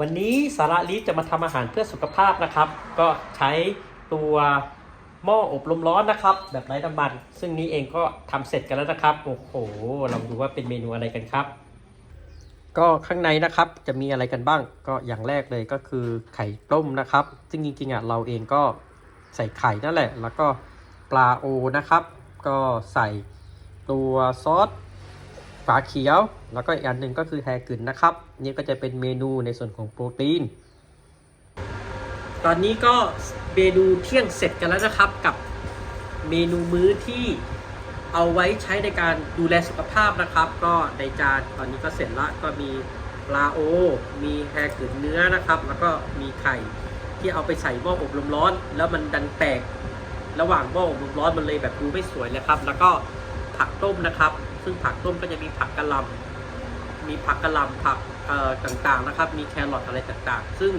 วันนี้สาระลิจะมาทำอาหารเพื่อสุขภาพนะครับ ก็ใช้ตัวหม้ออบลมร้อนนะครับ แบบไร้น้ำมัน ซึ่งนี้เองก็ทำเสร็จกันแล้วนะครับ โอ้โหลองดูว่าเป็นเมนูอะไรกันครับ ก็ข้างในนะครับจะมีอะไรกันบ้าง ก็อย่างแรกเลยก็คือไข่ต้มนะครับ ซึ่งจริงๆอะเราเองก็ใส่ไข่นั่นแหละ แล้วก็ปลาโอนะครับ ก็ใส่ตัวซอสาเขียว แล้วก็อีกอันหนึ่งก็คือแฮกึนนะครับ นี่ก็จะเป็นเมนูในส่วนของโปรตีน ตอนนี้ก็เมนูเที่ยงเสร็จกันแล้วนะครับกับเมนูมื้อที่เอาไว้ใช้ในการดูแลสุขภาพนะครับ ก็ในจานตอนนี้ก็เสร็จละก็มีปลาโอ มีแฮกึนเนื้อนะครับ แล้วก็มีไข่ที่เอาไปใส่หม้ออบลมร้อน แล้วมันดันแตก ระหว่างหม้ออบลมร้อนมันเลยแบบดูไม่สวยเลยครับ แล้วก็ผักต้มนะครับ ซึ่งผักต้มก็จะมีผักกะหล่ำมีผักกะหล่ำผักเอ่อต่างๆนะครับ มีแครอทอะไรต่างๆ ซึ่ง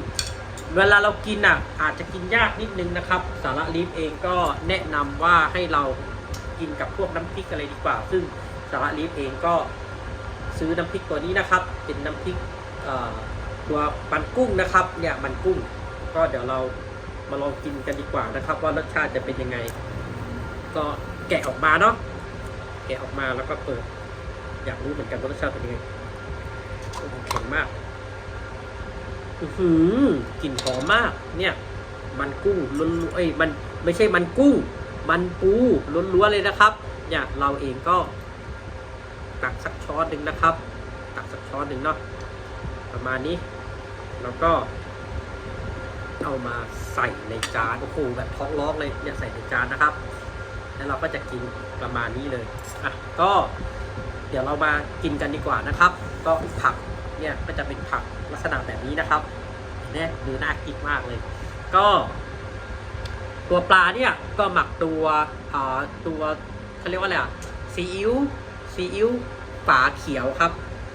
เวลาเรากินอะอาจจะกินยากนิดนึงนะครับ สาระลีฟเองก็แนะนำว่าให้เรากินกับพวกน้ำพริกอะไรดีกว่า ซึ่งสาระลีฟเองก็ซื้อน้ำพริกตัวนี้นะครับ เป็นน้ำพริกตัวมันกุ้งนะครับ เนี่ยมันกุ้ง ก็เดี๋ยวเรามาลองกินกันดีกว่านะครับ ว่ารสชาติจะเป็นยังไง ก็แกะออกมาเนาะ แกะออกมาแล้วก็เปิด อยากรู้เหมือนกันว่ารสชาติเป็นยังไงโอ้โหแข็งมาก อือหือกลิ่นหอมมาก เนี่ย มันกุ้งล้วนๆเอ้ยมันไม่ใช่มันกุ้ง มันปูล้วนๆเลยนะครับ เนี่ยเราเองก็ ตักสักช้อนหนึ่งนะครับ ตักสักช้อนหนึ่งเนาะประมาณนี้ แล้วก็เอามาใส่ในจานโอ้โหแบบท้องร้องเลยเนี่ยใส่ในจานนะครับ แล้วเราก็จะกินประมาณนี้เลยอะก็เดี๋ยวเรามากินกันดีกว่านะครับ ก็ผักเนี่ยก็จะเป็นผักลักษณะแบบนี้นะครับเนี่ยดูน่ากินมากเลย ก็ ตัวปลาเนี่ยก็หมักตัวอ่าตัวเขาเรียกว่าอะไรอะซีอิ๊วซีอิ๊วฝาเขียวครับ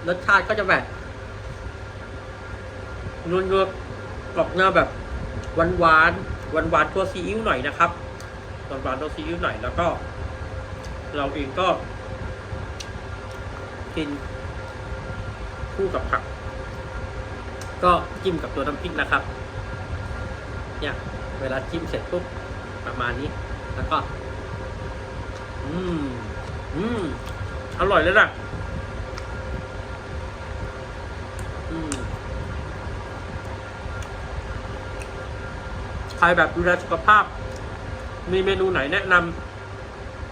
รสชาติก็จะแบบนัวๆออกแนวแบบหวานหวานหวานหวานๆตัวซีอิ๊วหน่อยนะครับ หวานหวานๆตัวซีอิ๊วหน่อยแล้วก็ เราเองก็ กิน คู่กับผัก ก็จิ้มกับตัวน้ำพริกนะครับ เนี่ย เวลาจิ้มเสร็จปุ๊บประมาณนี้ แล้วก็ อืม อืม อร่อยเลยล่ะอืมใครแบบดูแลสุขภาพ มีเมนูไหนแนะน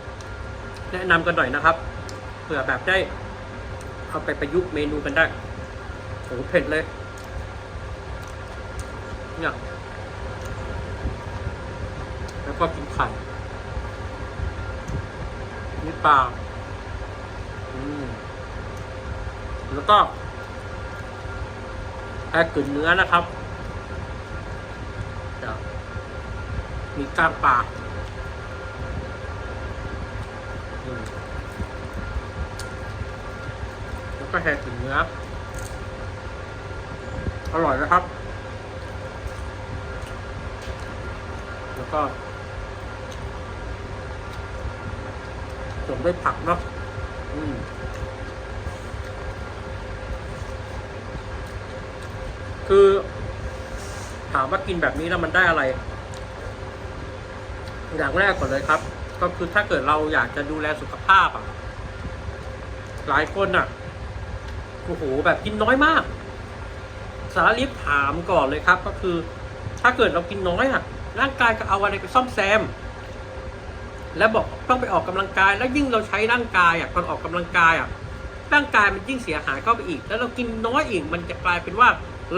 ำแนะนำกันหน่อยนะครับเผื่อแบบได้เอาไปประยุกต์เมนูกันได้โหเผ็ดเลย เนี่ย แล้วก็กินไข่นี่ปลาอืมแล้วก็แอกึ่นเนื้อนะครับ มีกล้างปลา แล้วก็แฮกึ่นเนื้อ อร่อยนะครับ แล้วก็สมด้วยผักเนาะอืมคือ ถามว่ากินแบบนี้แล้วมันได้อะไร อย่างแรกก่อนเลยครับ ก็คือถ้าเกิดเราอยากจะดูแลสุขภาพอะ หลายคนอะโอ้โหแบบกินน้อยมาก สารลิฟถามก่อนเลยครับ ก็คือ ถ้าเกิดเรากินน้อยอะ ร่างกายจะเอาอะไรไปซ่อมแซม แล้วบอกต้องไปออกกำลังกาย แล้วยิ่งเราใช้ร่างกายอะตอนออกกำลังกายอะ ร่างกายมันยิ่งเสียหายเข้าไปอีก แล้วเรากินน้อยอีกมันจะกลายเป็นว่า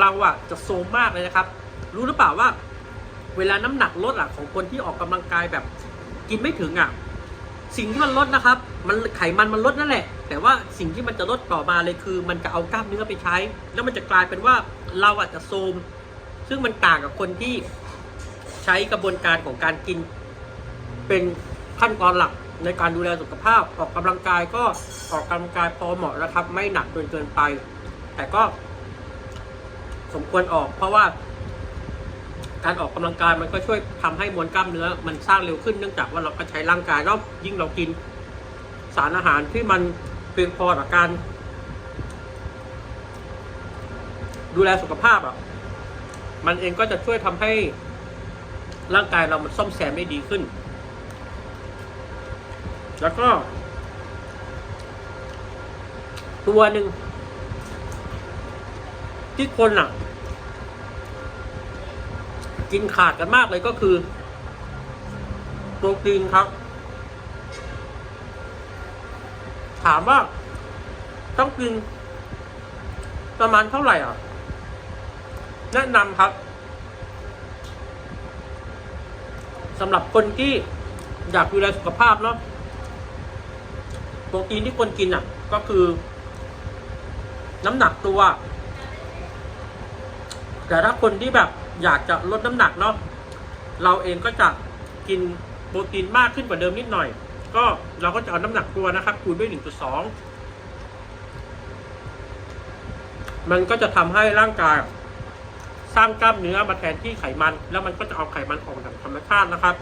เราอะจะโซมมากเลยนะครับ รู้หรือเปล่าว่า เวลาน้ำหนักลดอะของคนที่ออกกำลังกายแบบ กินไม่ถึงอะ สิ่งที่มันลดนะครับ มันไขมันมันลดนั่นแหละ แต่ว่าสิ่งที่มันจะลดต่อมาเลยคือ มันจะเอากล้ามเนื้อไปใช้ แล้วมันจะกลายเป็นว่าเราอาจจะโทมซึ่งมันต่างกับคนที่ใช้กระบวนการของการกิน เป็นขั้นตอนหลักในการดูแลสุขภาพออกกำลังกายก็ออกกำลังกายพอเหมาะนะครับ ไม่หนักจนเกินไป แต่ก็สมควรออกเพราะว่า การออกกำลังกายมันก็ช่วยทำให้มวลกล้ามเนื้อ มันสร้างเร็วขึ้นเนื่องจากว่าเราก็ใช้ร่างกายแล้วยิ่งเรากินสารอาหารที่มันเพียงพอต่อการ ดูแลสุขภาพอะมันเองก็จะช่วยทำให้ร่างกายเรามันซ่อมแซมได้ดีขึ้น แล้วก็ ตัวหนึ่งที่คนอะ กินขาดกันมากเลยก็คือโปรตีนครับ ถามว่าต้องกินประมาณเท่าไหร่อะ แนะนำครับสำหรับคนที่อยากดูแลสุขภาพเนาะโปรตีนที่ควรกินอะ ก็คือ น้ำหนักตัว แต่ถ้าคนที่แบบ อยากจะลดน้ำหนักเนาะเราเองก็จะกินโปรตีนมากขึ้นกว่าเดิมนิดหน่อย ก็เราก็จะเอาน้ำหนักตัวนะครับคูณด้วย 1.2 มันก็จะทำให้ร่างกายสร้างกล้ามเนื้อมาแทนที่ไขมัน แล้วมันก็จะเอาไขมันออกจากธรรมชาตินะครับ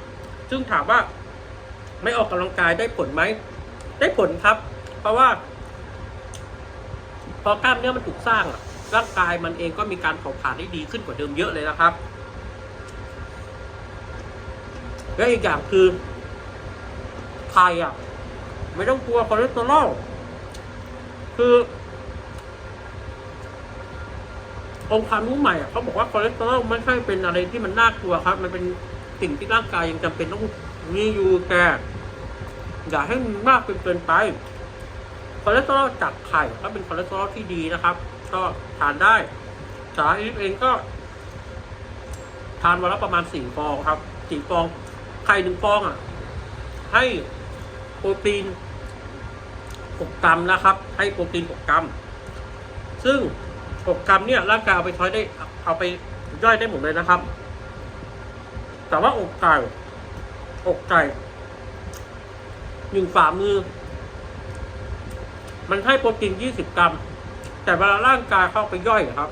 ซึ่งถามว่าไม่ออกกำลังกายได้ผลไหม ได้ผลครับ เพราะว่า พอกล้ามเนื้อมันถูกสร้างอะ ร่างกายมันเองก็มีการเผาผลาญได้ดีขึ้นกว่าเดิมเยอะเลยนะครับ และอีกอย่างคือไทยอะ ไม่ต้องกลัวคอเลสเตอรอลคือองค์ความรู้ใหม่เขาบอกว่าคอเลสเตอรอลไม่ใช่เป็นอะไรที่มันน่ากลัวครับ มันเป็นสิ่งที่ร่างกายยังจำเป็นต้องมีอยู่แต่อย่าให้มันมากเกินเกินไปคอเลสเตอรอลจากไข่ก็เป็นคอเลสเตอรอลที่ดีนะครับ ก็ทานได้สาอีฟเองก็ ทานวันละประมาณสี่ฟองครับสี่ฟองไข่หนึ่งฟองอะ ให้โปรตีนหกกรัมนะครับ ให้โปรตีนหกกรัม ซึ่ง6กรัมเนี่ยร่างกายเอาไปใช้ได้ เอาไปย่อยได้หมดเลยนะครับ แต่ว่าอกไก่อกไก่หนึ่งฝ่ามือ มันให้โปรตีน20กรัม แต่เวลาร่างกายเข้าไปย่อยครับ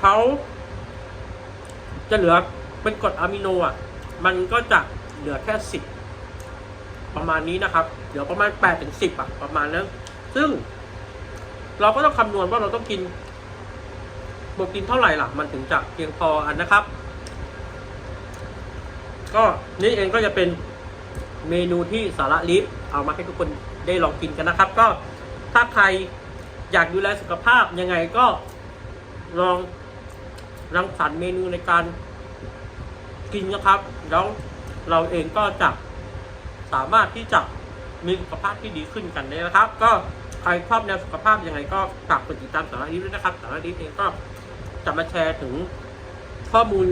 เขาจะเหลือเป็นกรดอะมิโนอะ มันก็จะเหลือแค่10ประมาณนี้นะครับ เดี๋ยวประมาณ8ถึง10อะประมาณนั้น ซึ่ง เราก็ต้องคำนวณว่าเราต้องกินโปรตีนเท่าไหร่ล่ะ มันถึงจะเพียงพออันนะครับ ก็นี่เองก็จะเป็นเมนูที่สาระลิฟเอามาให้ทุกคนได้ลองกินกันนะครับ ก็ ถ้าใครอยากดูแลสุขภาพยังไงก็ลองรังสรรค์เมนูในการกินนะครับ แล้วเราเองก็จะสามารถที่จะมีสุขภาพที่ดีขึ้นกันเลยนะครับ ก็ใครชอบแนวสุขภาพยังไงก็ฝากกดติดตามสารลิฟด้วยนะครับสารลิฟเองก็จะมาแชร์ถึงข้อมูล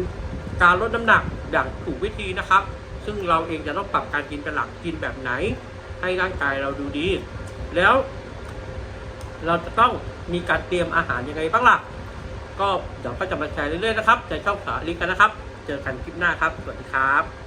การลดน้ำหนักอย่างถูกวิธีนะครับ ซึ่งเราเองจะต้องปรับการกินเป็นหลักกินแบบไหน ให้ร่างกายเราดูดี แล้ว เราจะต้องมีการเตรียมอาหารยังไงบ้างล่ะ ก็เดี๋ยวก็จะมาแชร์เรื่อยๆนะครับในช่องสาลิกกันนะครับ เจอกันคลิปหน้าครับ สวัสดีครับ